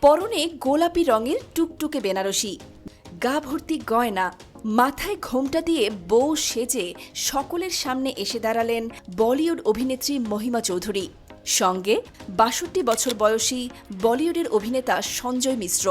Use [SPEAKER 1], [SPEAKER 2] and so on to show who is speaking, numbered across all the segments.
[SPEAKER 1] পরনে গোলাপি রঙের টুকটুকে বেনারসি। গা ভর্তি গয়না, মাথায় ঘোমটা দিয়ে বউ সেজে সকলের সামনে এসে দাঁড়ালেন বলিউড অভিনেত্রী মহিমা চৌধুরী। সঙ্গে বাষট্টি বছর বয়সী বলিউডের অভিনেতা সঞ্জয় মিশ্র।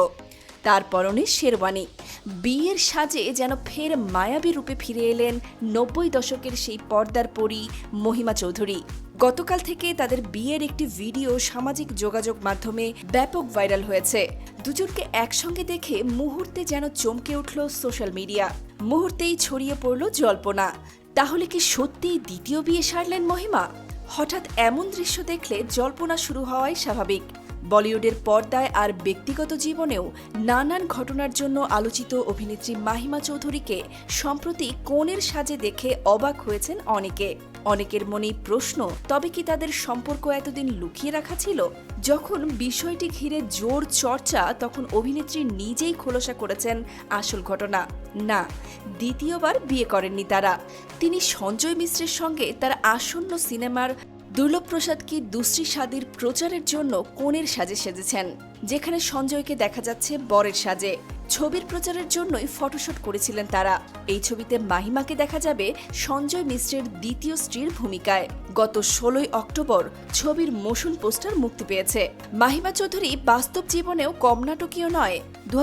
[SPEAKER 1] তার পরনে শেরওয়ানি। বিয়ের সাজে যেন ফের মায়াবী রূপে ফিরে এলেন নব্বই দশকের সেই পর্দার পরী মহিমা চৌধুরী। গতকাল থেকে তাদের বিয়ের একটি ভিডিও সামাজিক যোগাযোগ মাধ্যমে ব্যাপক ভাইরাল হয়েছে। দুজনকে একসঙ্গে দেখে মুহূর্তে যেন চমকে উঠল সোশ্যাল মিডিয়া। মুহূর্তেই ছড়িয়ে পড়ল জল্পনা। তাহলে কি সত্যিই দ্বিতীয় বিয়ে সারলেন মহিমা? হঠাৎ এমন দৃশ্য দেখলে জল্পনা শুরু হওয়াই স্বাভাবিক। বলিউডের পর্দায় আর ব্যক্তিগত জীবনেও নানান ঘটনার জন্য আলোচিত অভিনেত্রী মাহিমা চৌধুরীকে সম্প্রতি কোণের সাজে দেখে অবাক হয়েছেন অনেকে। অনেকের মনেই প্রশ্ন, তবে কি তাদের সম্পর্ক এতদিন লুকিয়ে রাখা ছিল? যখন বিষয়টি ঘিরে জোর চর্চা, তখন অভিনেত্রী নিজেই খোলসা করেছেন আসল ঘটনা। না, দ্বিতীয়বার বিয়ে করেননি তারা। তিনি সঞ্জয় মিশ্রের সঙ্গে তার আসন্ন সিনেমার দুর্লভ প্রসাদ কি দুশ্রী স্বাদের প্রচারের জন্য কোণের সাজে সেজেছেন, যেখানে সঞ্জয়কে দেখা যাচ্ছে বরের সাজে। ছবির প্রচারের জন্যই ফটোশুট করেছিলেন তারা। এই ছবিতে মাহিমাকে দেখা যাবে সঞ্জয় মিশ্রের দ্বিতীয় স্ত্রীর ভূমিকায়। গত ষোলোই অক্টোবর ছবির মোশন পোস্টার মুক্তি পেয়েছে। মাহিমা চৌধুরী বাস্তব জীবনেও কম নাটকীয় নয়। দু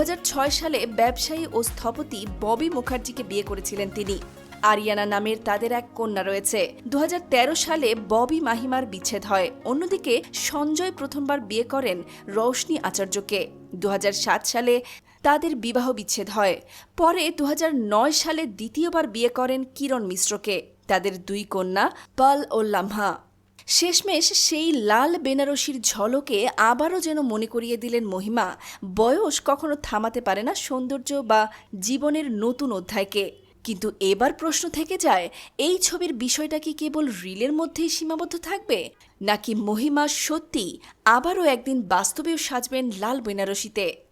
[SPEAKER 1] সালে ব্যবসায়ী ও স্থপতি ববি মুখার্জিকে বিয়ে করেছিলেন তিনি। আরিয়ানা নামের তাদের এক কন্যা রয়েছে। দু হাজার তেরো সালে ববি মাহিমার বিচ্ছেদ হয়। অন্যদিকে সঞ্জয় প্রথমবার বিয়ে করেন রৌশনি আচার্যকে। দুহাজার সাত সালে তাদের বিবাহ বিচ্ছেদ হয়। পরে দু হাজার নয় সালে দ্বিতীয়বার বিয়ে করেন কিরণ মিশ্রকে। তাদের দুই কন্যা পাল ও লামহা। শেষমেশ সেই লাল বেনারসির ঝলকে আবারও যেন মনে করিয়ে দিলেন মহিমা। বয়স কখনো থামাতে পারে না সৌন্দর্য বা জীবনের নতুন অধ্যায়কে। কিন্তু এবার প্রশ্ন থেকে যায়, এই ছবির বিষয়টা কি কেবল রিলের মধ্যেই সীমাবদ্ধ থাকবে? নাকি মহিমা সত্যি আবারও একদিন বাস্তবেও সাজবেন লাল বেনারসিতে?